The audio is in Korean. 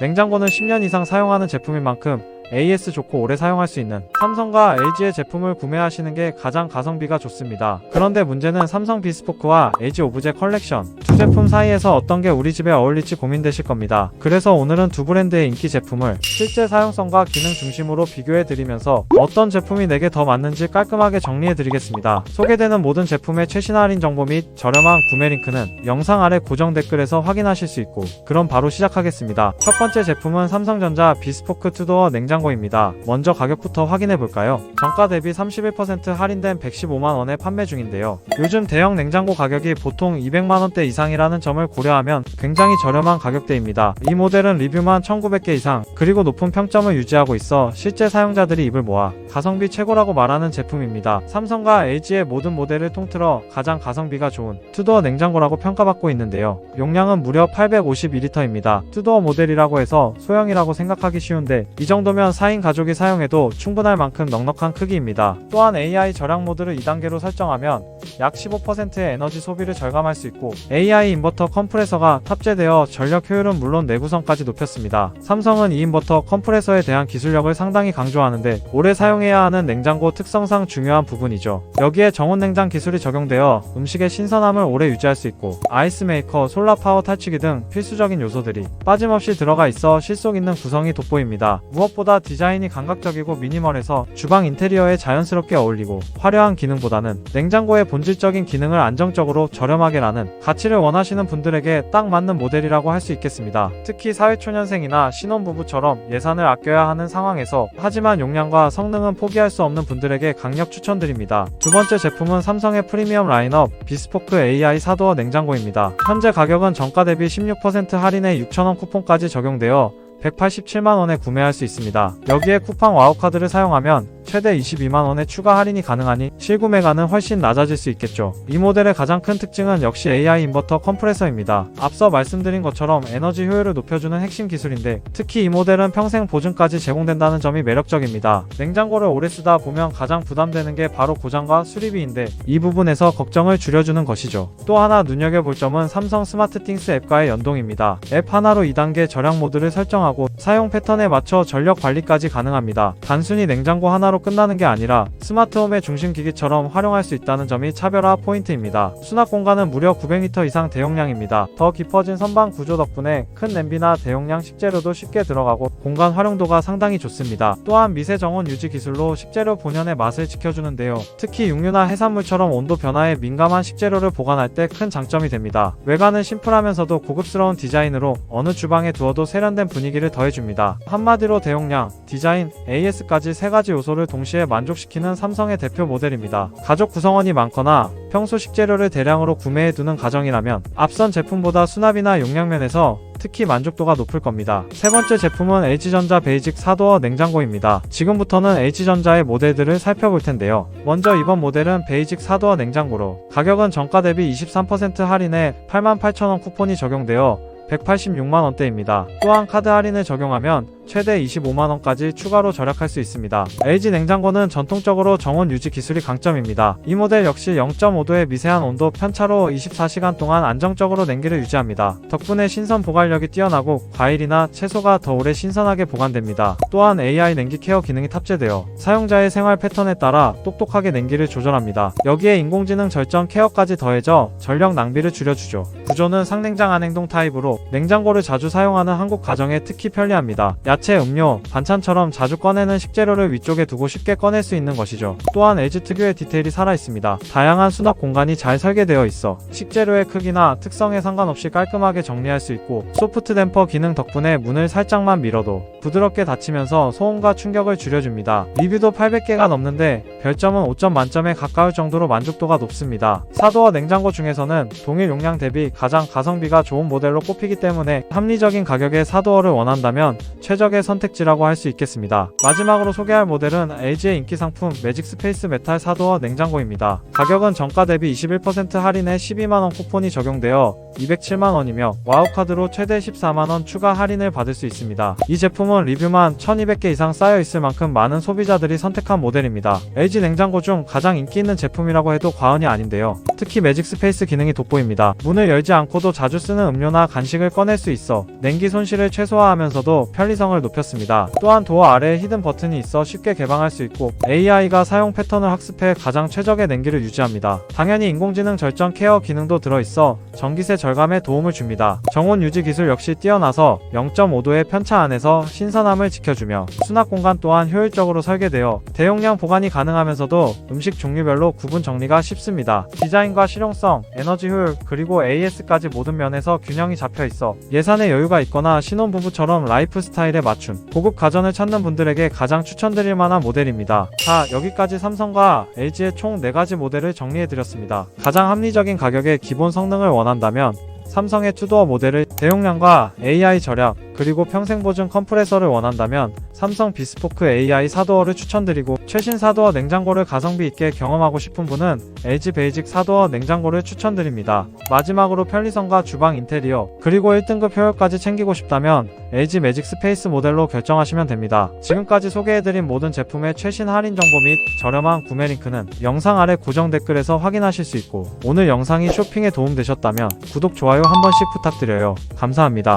냉장고는 10년 이상 사용하는 제품인 만큼 AS 좋고 오래 사용할 수 있는 삼성과 LG의 제품을 구매하시는 게 가장 가성비가 좋습니다. 그런데 문제는 삼성 비스포크와 LG 오브제 컬렉션 두 제품 사이에서 어떤 게 우리 집에 어울릴지 고민되실 겁니다. 그래서 오늘은 두 브랜드의 인기 제품을 실제 사용성과 기능 중심으로 비교해 드리면서 어떤 제품이 내게 더 맞는지 깔끔하게 정리해 드리겠습니다. 소개되는 모든 제품의 최신 할인 정보 및 저렴한 구매 링크는 영상 아래 고정 댓글에서 확인하실 수 있고 그럼 바로 시작하겠습니다. 첫 번째 제품은 삼성전자 비스포크 투도어 냉장 고입니다. 먼저 가격부터 확인해 볼까요? 정가 대비 31% 할인된 115만원에 판매 중인데요. 요즘 대형 냉장고 가격이 보통 200만원대 이상이라는 점을 고려하면 굉장히 저렴한 가격대입니다. 이 모델은 리뷰만 1900개 이상 그리고 높은 평점을 유지하고 있어 실제 사용자들이 입을 모아 가성비 최고라고 말하는 제품입니다. 삼성과 LG의 모든 모델을 통틀어 가장 가성비가 좋은 투도어 냉장고라고 평가받고 있는데요. 용량은 무려 852리터입니다. 투도어 모델이라고 해서 소형이라고 생각하기 쉬운데 이 정도면 4인 가족이 사용해도 충분할 만큼 넉넉한 크기입니다. 또한 AI 절약 모드를 2단계로 설정하면 약 15%의 에너지 소비를 절감할 수 있고 AI 인버터 컴프레서가 탑재되어 전력 효율은 물론 내구성까지 높였습니다. 삼성은 이 인버터 컴프레서에 대한 기술력을 상당히 강조하는데 오래 사용해야 하는 냉장고 특성상 중요한 부분이죠. 여기에 정온 냉장 기술이 적용되어 음식의 신선함을 오래 유지할 수 있고 아이스 메이커, 솔라 파워 탈취기 등 필수적인 요소들이 빠짐없이 들어가 있어 실속 있는 구성이 돋보입니다. 무엇보다 디자인이 감각적이고 미니멀해서 주방 인테리어에 자연스럽게 어울리고 화려한 기능보다는 냉장고의 본질적인 기능을 안정적으로 저렴하게 라는 가치를 원하시는 분들에게 딱 맞는 모델이라고 할 수 있겠습니다. 특히 사회초년생이나 신혼부부처럼 예산을 아껴야 하는 상황에서 하지만 용량과 성능은 포기할 수 없는 분들에게 강력 추천드립니다. 두 번째 제품은 삼성의 프리미엄 라인업 비스포크 AI 사도어 냉장고입니다. 현재 가격은 정가 대비 16% 할인에 6,000원 쿠폰까지 적용되어 187만원에 구매할 수 있습니다. 여기에 쿠팡 와우카드를 사용하면 최대 22만원의 추가 할인이 가능하니 실구매가는 훨씬 낮아질 수 있겠죠. 이 모델의 가장 큰 특징은 역시 AI 인버터 컴프레서입니다. 앞서 말씀드린 것처럼 에너지 효율을 높여주는 핵심 기술인데 특히 이 모델은 평생 보증까지 제공된다는 점이 매력적입니다. 냉장고를 오래 쓰다 보면 가장 부담되는 게 바로 고장과 수리비인데 이 부분에서 걱정을 줄여주는 것이죠. 또 하나 눈여겨볼 점은 삼성 스마트띵스 앱과의 연동입니다. 앱 하나로 2단계 절약 모드를 설정하고 사용 패턴에 맞춰 전력 관리까지 가능합니다. 단순히 냉장고 하나로 끝나는 게 아니라 스마트홈의 중심 기기처럼 활용할 수 있다는 점이 차별화 포인트입니다. 수납 공간은 무려 900리터 이상 대용량입니다. 더 깊어진 선반 구조 덕분에 큰 냄비나 대용량 식재료도 쉽게 들어가고 공간 활용도가 상당히 좋습니다. 또한 미세 정원 유지 기술로 식재료 본연의 맛을 지켜주는데요. 특히 육류나 해산물처럼 온도 변화에 민감한 식재료를 보관할 때 큰 장점이 됩니다. 외관은 심플하면서도 고급스러운 디자인으로 어느 주방에 두어도 세련된 분위기를 더해줍니다. 한마디로 대용량, 디자인, AS까지 세 가지 요소 를 동시에 만족시키는 삼성의 대표 모델입니다. 가족 구성원이 많거나 평소 식재료를 대량으로 구매해두는 가정이라면 앞선 제품보다 수납이나 용량 면에서 특히 만족도가 높을 겁니다. 세 번째 제품은 LG전자 베이직 사도어 냉장고입니다. 지금부터는 LG전자의 모델들을 살펴볼 텐데요. 먼저 이번 모델은 베이직 사도어 냉장고로 가격은 정가 대비 23% 할인에 88,000원 쿠폰이 적용되어 186만원대입니다. 또한 카드 할인을 적용하면 최대 25만원까지 추가로 절약할 수 있습니다. LG 냉장고는 전통적으로 정원 유지 기술이 강점입니다. 이 모델 역시 0.5도의 미세한 온도 편차로 24시간 동안 안정적으로 냉기를 유지합니다. 덕분에 신선 보관력이 뛰어나고 과일이나 채소가 더 오래 신선하게 보관됩니다. 또한 AI 냉기 케어 기능이 탑재되어 사용자의 생활 패턴에 따라 똑똑하게 냉기를 조절합니다. 여기에 인공지능 절전 케어까지 더해져 전력 낭비를 줄여주죠. 구조는 상냉장 안행동 타입으로 냉장고를 자주 사용하는 한국 가정에 특히 편리합니다. 야채, 음료, 반찬처럼 자주 꺼내는 식재료를 위쪽에 두고 쉽게 꺼낼 수 있는 것이죠. 또한 LG 특유의 디테일이 살아있습니다. 다양한 수납 공간이 잘 설계되어 있어 식재료의 크기나 특성에 상관없이 깔끔하게 정리할 수 있고 소프트 댐퍼 기능 덕분에 문을 살짝만 밀어도 부드럽게 닫히면서 소음과 충격을 줄여줍니다. 리뷰도 800개가 넘는데 별점은 5점 만점에 가까울 정도로 만족도가 높습니다. 사도어 냉장고 중에서는 동일 용량 대비 가장 가성비가 좋은 모델로 꼽 히기 때문에 합리적인 가격의 사도어를 원한다면 최적의 선택지라고 할 수 있겠습니다. 마지막으로 소개할 모델은 LG의 인기 상품 매직 스페이스 메탈 사도어 냉장고입니다. 가격은 정가 대비 21% 할인에 12만원 쿠폰이 적용되어 207만원이며 와우카드로 최대 14만원 추가 할인을 받을 수 있습니다. 이 제품은 리뷰만 1200개 이상 쌓여 있을 만큼 많은 소비자들이 선택한 모델입니다. LG 냉장고 중 가장 인기 있는 제품이라고 해도 과언이 아닌데요. 특히 매직 스페이스 기능이 돋보입니다. 문을 열지 않고도 자주 쓰는 음료나 간식 음식을 꺼낼 수 있어 냉기 손실을 최소화하면서도 편리성을 높였습니다. 또한 도어 아래에 히든 버튼이 있어 쉽게 개방할 수 있고 AI가 사용 패턴을 학습해 가장 최적의 냉기를 유지합니다. 당연히 인공지능 절전 케어 기능도 들어있어 전기세 절감에 도움을 줍니다. 정온 유지 기술 역시 뛰어나서 0.5도의 편차 안에서 신선함을 지켜주며 수납 공간 또한 효율적으로 설계되어 대용량 보관이 가능하면서도 음식 종류별로 구분 정리가 쉽습니다. 디자인과 실용성, 에너지 효율, 그리고 AS까지 모든 면에서 균형이 잡혀 있어 예산에 여유가 있거나 신혼부부처럼 라이프 스타일에 맞춤 고급 가전을 찾는 분들에게 가장 추천드릴 만한 모델입니다. 자, 여기까지 삼성과 LG의 총 4가지 모델을 정리해드렸습니다. 가장 합리적인 가격에 기본 성능을 원한다면 삼성의 투도어 모델을 대용량과 AI 절약 그리고 평생 보증 컴프레서를 원한다면 삼성 비스포크 AI 4도어를 추천드리고 최신 4도어 냉장고를 가성비 있게 경험하고 싶은 분은 LG 베이직 4도어 냉장고를 추천드립니다. 마지막으로 편리성과 주방 인테리어 그리고 1등급 효율까지 챙기고 싶다면 LG 매직 스페이스 모델로 결정하시면 됩니다. 지금까지 소개해드린 모든 제품의 최신 할인 정보 및 저렴한 구매 링크는 영상 아래 고정 댓글에서 확인하실 수 있고 오늘 영상이 쇼핑에 도움되셨다면 구독, 좋아요 한 번씩 부탁드려요. 감사합니다.